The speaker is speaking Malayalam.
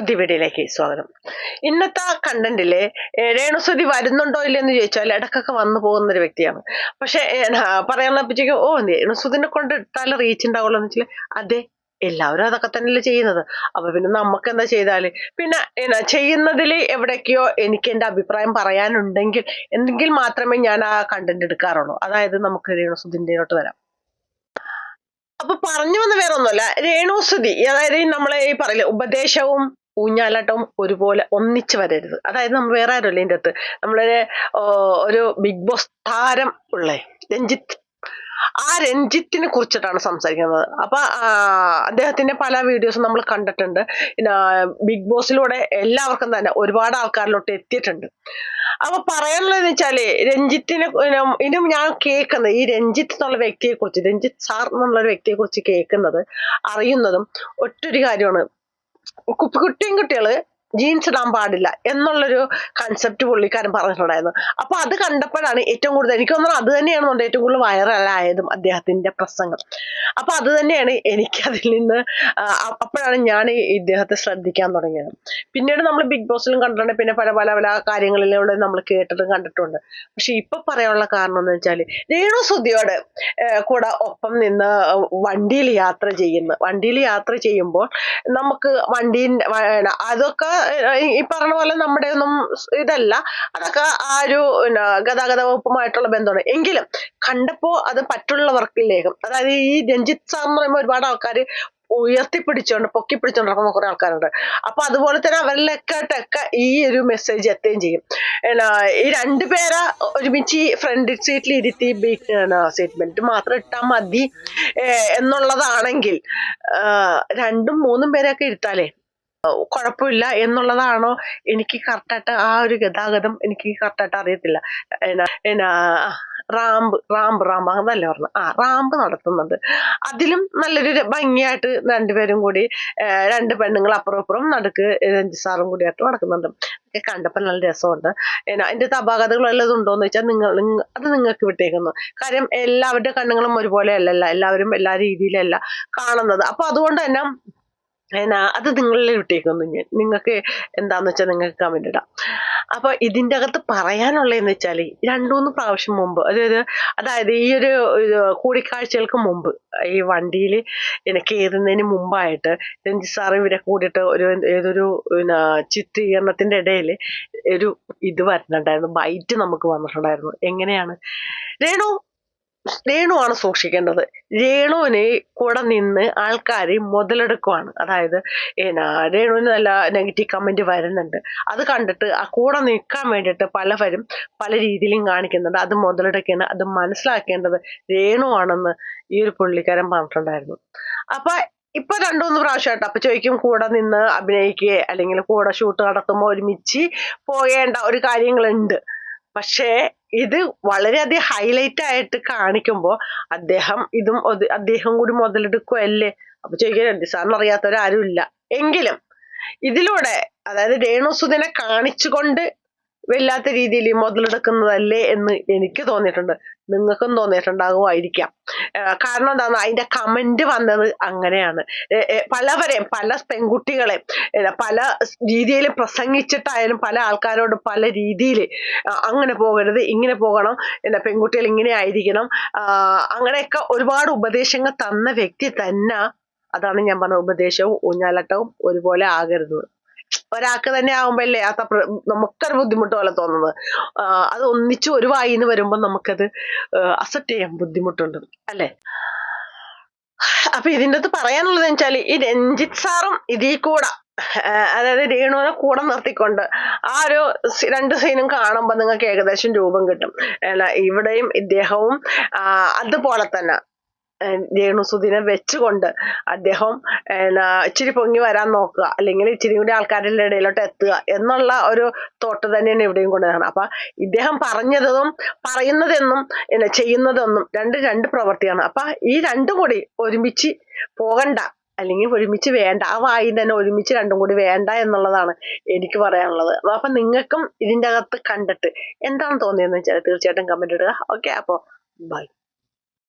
പുതിയ വീഡിയോയിലേക്ക് സ്വാഗതം. ഇന്നത്തെ കണ്ടന്റിൽ രേണുസുതി വരുന്നുണ്ടോ ഇല്ലെന്ന് ചോദിച്ചാൽ ഇടക്കൊക്കെ വന്നു പോകുന്ന ഒരു വ്യക്തിയാണ്. പക്ഷെ പറയാനുള്ളപ്പോഴേക്കും ഓ രേണുസുതിനെ കൊണ്ട് ഇട്ടാൽ റീച്ച് ഉണ്ടാവുള്ളൂ എന്ന് വെച്ചാൽ അതെ എല്ലാവരും അതൊക്കെ തന്നെയല്ലേ ചെയ്യുന്നത്. അപ്പൊ പിന്നെ നമുക്ക് എന്താ ചെയ്താൽ? പിന്നെ എന്നാ ചെയ്യുന്നതിൽ എവിടേക്കോ എനിക്ക് എന്റെ അഭിപ്രായം പറയാനുണ്ടെങ്കിൽ എന്തെങ്കിൽ മാത്രമേ ഞാൻ ആ കണ്ടന്റ് എടുക്കാറുള്ളൂ. അതായത് നമുക്ക് രേണുസുതിന്റെയോട്ട് വരാം. അപ്പൊ പറഞ്ഞു വന്ന വേറെ ഒന്നുമല്ല രേണുസുതി അതായത് നമ്മളെ ഈ പറയില്ല ഉപദേശവും ഊഞ്ഞാലാട്ടവും ഒരുപോലെ ഒന്നിച്ചു വരരുത്. അതായത് നമ്മൾ വേറെ ആരുമല്ല ഇതിന്റെ അകത്ത്? നമ്മളൊരു ഒരു ബിഗ് ബോസ് താരം ഉള്ളേ രഞ്ജിത്ത്. ആ രഞ്ജിത്തിനെ കുറിച്ചിട്ടാണ് സംസാരിക്കുന്നത്. അപ്പൊ അദ്ദേഹത്തിന്റെ പല വീഡിയോസും നമ്മൾ കണ്ടിട്ടുണ്ട്. ബിഗ് ബോസിലൂടെ എല്ലാവർക്കും തന്നെ ഒരുപാട് ആൾക്കാരിലോട്ട് എത്തിയിട്ടുണ്ട്. അപ്പൊ പറയാനുള്ളതെന്ന് വെച്ചാൽ രഞ്ജിത്തിനെ ഇനം- ഞാൻ കേൾക്കുന്നത് ഈ രഞ്ജിത്ത് എന്നുള്ള വ്യക്തിയെ കുറിച്ച് രഞ്ജിത്ത് സാർ എന്നുള്ള വ്യക്തിയെ കുറിച്ച് കേൾക്കുന്നത് അറിയുന്നതും ഒറ്റൊരു കാര്യമാണ്. കുട്ടിയും കുട്ടികൾ ജീൻസ് ഇടാൻ പാടില്ല എന്നുള്ളൊരു കൺസെപ്റ്റ് പുള്ളിക്കാരൻ പറഞ്ഞിട്ടുണ്ടായിരുന്നു. അപ്പൊ അത് കണ്ടപ്പോഴാണ് ഏറ്റവും കൂടുതൽ എനിക്ക് തോന്നുന്നത് അത് തന്നെയാണ് ഏറ്റവും കൂടുതൽ വൈറലായതും അദ്ദേഹത്തിന്റെ പ്രസംഗം. അപ്പൊ അത് തന്നെയാണ് എനിക്ക് അതിൽ നിന്ന് അപ്പോഴാണ് ഞാൻ ഇദ്ദേഹത്തെ ശ്രദ്ധിക്കാൻ തുടങ്ങിയത്. പിന്നീട് നമ്മൾ ബിഗ് ബോസിലും കണ്ടിട്ടുണ്ട്. പിന്നെ പല പല പല കാര്യങ്ങളിലൂടെ നമ്മൾ കേട്ടതും കണ്ടിട്ടുണ്ട്. പക്ഷെ ഇപ്പൊ പറയാനുള്ള കാരണം എന്ന് വെച്ചാൽ രേണു സുധിയോട് കൂടെ ഒപ്പം നിന്ന് വണ്ടിയിൽ യാത്ര ചെയ്യുന്നു വണ്ടിയിൽ യാത്ര ചെയ്യുമ്പോൾ നമുക്ക് വണ്ടി അതൊക്കെ ഈ പറഞ്ഞ പോലെ നമ്മുടെ ഒന്നും ഇതല്ല. അതൊക്കെ ആ ഒരു ഗതാഗത വകുപ്പുമായിട്ടുള്ള ബന്ധമാണ്. എങ്കിലും കണ്ടപ്പോ അത് പറ്റുള്ളവർക്കില്ലേക്കും അതായത് ഈ രഞ്ജിത്ത് സാർ എന്ന് പറയുമ്പോൾ ഒരുപാട് ആൾക്കാർ ഉയർത്തിപ്പിടിച്ചോണ്ട് പൊക്കി പിടിച്ചോണ്ട് നടക്കുന്ന കുറെ ആൾക്കാരുണ്ട്. അപ്പൊ അതുപോലെ തന്നെ അവരിലേക്കായിട്ടൊക്കെ ഈ ഒരു മെസ്സേജ് എത്തുകയും ചെയ്യും. ഈ രണ്ടുപേരെ ഒരുമിച്ച് ഫ്രണ്ട് സീറ്റിൽ ഇരുത്തി സീറ്റ് ബെൽറ്റ് മാത്രം ഇട്ടാൽ മതി എന്നുള്ളതാണെങ്കിൽ രണ്ടും മൂന്നും പേരെയൊക്കെ ഇരുത്താലേ കുഴപ്പമില്ല എന്നുള്ളതാണോ? എനിക്ക് കറക്റ്റായിട്ട് ആ ഒരു ഗതാഗതം എനിക്ക് കറക്റ്റായിട്ട് അറിയത്തില്ല. എന്നാ റാമ്പ് റാമ്പ് റാമ്പ് അതല്ലേ പറഞ്ഞു? ആ റാമ്പ് നടത്തുന്നത്. അതിലും നല്ലൊരു ഭംഗിയായിട്ട് രണ്ടുപേരും കൂടി രണ്ട് പെണ്ണുങ്ങൾ അപ്പുറം അപ്പുറം നടുക്ക് രഞ്ജി സാറും കൂടിയായിട്ട് നടക്കുന്നുണ്ട്. ഒക്കെ കണ്ടപ്പോൾ നല്ല രസമുണ്ട്. അതിന്റെ തപാകഥകൾ വല്ലതും ഉണ്ടോന്ന് വെച്ചാൽ നിങ്ങൾ അത് നിങ്ങൾക്ക് വിട്ടേക്കുന്നു. കാര്യം എല്ലാവരുടെ കണ്ണുകളും ഒരുപോലെ അല്ലല്ല എല്ലാവരും എല്ലാ രീതിയിലല്ല കാണുന്നത്. അപ്പൊ അതുകൊണ്ട് തന്നെ അത് നിങ്ങളിൽ വിട്ടേക്കുന്നു ഞാൻ. നിങ്ങൾക്ക് എന്താന്ന് വെച്ചാൽ നിങ്ങൾക്ക് കമന്റ് ഇടാം. അപ്പൊ ഇതിന്റെ അകത്ത് പറയാനുള്ളതെന്ന് വെച്ചാൽ രണ്ടു മൂന്ന് പ്രാവശ്യം മുമ്പ് അതായത് അതായത് ഈ ഒരു കൂടിക്കാഴ്ചകൾക്ക് മുമ്പ് ഈ വണ്ടിയിൽ എന്നെ കയറുന്നതിന് മുമ്പായിട്ട് രഞ്ജി സാറ് ഇവരെ കൂടിയിട്ട് ഒരു ഏതൊരു പിന്നെ ചിത്രീകരണത്തിന്റെ ഇടയിൽ ഒരു ഇത് വരുന്നുണ്ടായിരുന്നു ബൈറ്റ് നമുക്ക് വന്നിട്ടുണ്ടായിരുന്നു. എങ്ങനെയാണ്? രേണു രേണുവാണ് സൂക്ഷിക്കേണ്ടത്. രേണുവിനെ കൂടെ നിന്ന് ആൾക്കാരെ മുതലെടുക്കുവാണ്. അതായത് എന്നാ രേണുവിന് നല്ല നെഗറ്റീവ് കമന്റ് വരുന്നുണ്ട്. അത് കണ്ടിട്ട് ആ കൂടെ നിൽക്കാൻ വേണ്ടിയിട്ട് പലവരും പല രീതിയിലും കാണിക്കുന്നുണ്ട്. അത് മുതലെടുക്കുകയാണ് അത് മനസ്സിലാക്കേണ്ടത് രേണുവാണെന്ന് ഈ ഒരു പുള്ളിക്കാരൻ പറഞ്ഞിട്ടുണ്ടായിരുന്നു. അപ്പൊ ഇപ്പൊ രണ്ടു മൂന്ന് പ്രാവശ്യമായിട്ട് അപ്പൊ ചോദിക്കും കൂടെ നിന്ന് അഭിനയിക്കുക അല്ലെങ്കിൽ കൂടെ ഷൂട്ട് നടത്തുമ്പോൾ ഒരുമിച്ച് പോകേണ്ട ഒരു കാര്യങ്ങളുണ്ട്. പക്ഷേ ഇത് വളരെയധികം ഹൈലൈറ്റ് ആയിട്ട് കാണിക്കുമ്പോൾ അദ്ദേഹം ഇതും അദ്ദേഹം കൂടി മുതലെടുക്കുമല്ലേ അപ്പൊ ചോദിക്കാൻ സാറിന് അറിയാത്തവരാരും ഇല്ല എങ്കിലും ഇതിലൂടെ അതായത് രേണുസുദിനെ കാണിച്ചുകൊണ്ട് വല്ലാത്ത രീതിയിൽ മുതലെടുക്കുന്നതല്ലേ എന്ന് എനിക്ക് തോന്നിയിട്ടുണ്ട്. നിങ്ങൾക്കും തോന്നിയിട്ടുണ്ടാകുമായിരിക്കാം. കാരണം എന്താണ്? അതിന്റെ കമന്റ് വന്നത് അങ്ങനെയാണ്. പലവരെയും പല പെൺകുട്ടികളെ പല രീതിയിൽ പ്രസംഗിച്ചിട്ടായാലും പല ആൾക്കാരോട് പല രീതിയിൽ അങ്ങനെ പോകരുത് ഇങ്ങനെ പോകണം പിന്നെ പെൺകുട്ടികൾ ഇങ്ങനെ ആയിരിക്കണം. അങ്ങനെയൊക്കെ ഒരുപാട് ഉപദേശങ്ങൾ തന്ന വ്യക്തി തന്നെ അതാണ് ഞാൻ പറഞ്ഞ ഉപദേശവും ഊഞ്ഞാലട്ടവും ഒരുപോലെ ആകരുത്. ഒരാൾക്ക് തന്നെ ആവുമ്പല്ലേ അത്ര നമുക്കൊരു ബുദ്ധിമുട്ട് പോലെ തോന്നുന്നത്. അത് ഒന്നിച്ച് ഒരു വായിന്ന് വരുമ്പോൾ നമുക്കത് അക്സെപ്റ്റ് ചെയ്യാൻ ബുദ്ധിമുട്ടുണ്ട്. അല്ലേ? അപ്പൊ ഇതിന്റെ അകത്ത് പറയാനുള്ളത് വെച്ചാൽ ഈ രഞ്ജിത്ത് സാറും ഇതിൽ കൂടെ അതായത് രേണുവിനെ കൂടെ നിർത്തിക്കൊണ്ട് ആ ഒരു രണ്ട് സീനും കാണുമ്പോൾ നിങ്ങൾക്ക് ഏകദേശം രൂപം കിട്ടും. അല്ല ഇവിടെയും ഇദ്ദേഹവും അതുപോലെ തന്നെ. രേണുസുദിനെ വെച്ചുകൊണ്ട് അദ്ദേഹം ഇച്ചിരി പൊങ്ങി വരാൻ നോക്കുക. അല്ലെങ്കിൽ ഇച്ചിരി കൂടി ആൾക്കാരുടെ ഇടയിലോട്ട് എത്തുക എന്നുള്ള ഒരു തോട്ട് തന്നെയാണ് ഇവിടെയും കൊണ്ടുവരുന്നത് അപ്പൊ ഇദ്ദേഹം പറഞ്ഞതും പറയുന്നതെന്നും ചെയ്യുന്നതൊന്നും രണ്ട് രണ്ട് പ്രവൃത്തിയാണ് അപ്പൊ ഈ രണ്ടും കൂടി ഒരുമിച്ച് പോകണ്ട. അല്ലെങ്കിൽ ഒരുമിച്ച് വേണ്ട. ആ വായി തന്നെ ഒരുമിച്ച് രണ്ടും കൂടി വേണ്ട എന്നുള്ളതാണ് എനിക്ക് പറയാനുള്ളത്. അപ്പൊ നിങ്ങൾക്കും ഇതിന്റെ അകത്ത് കണ്ടിട്ട് എന്താണ് തോന്നിയതെന്ന് വെച്ചാൽ തീർച്ചയായിട്ടും കമന്റ് ഇടുക. ഓക്കെ അപ്പോൾ ബൈ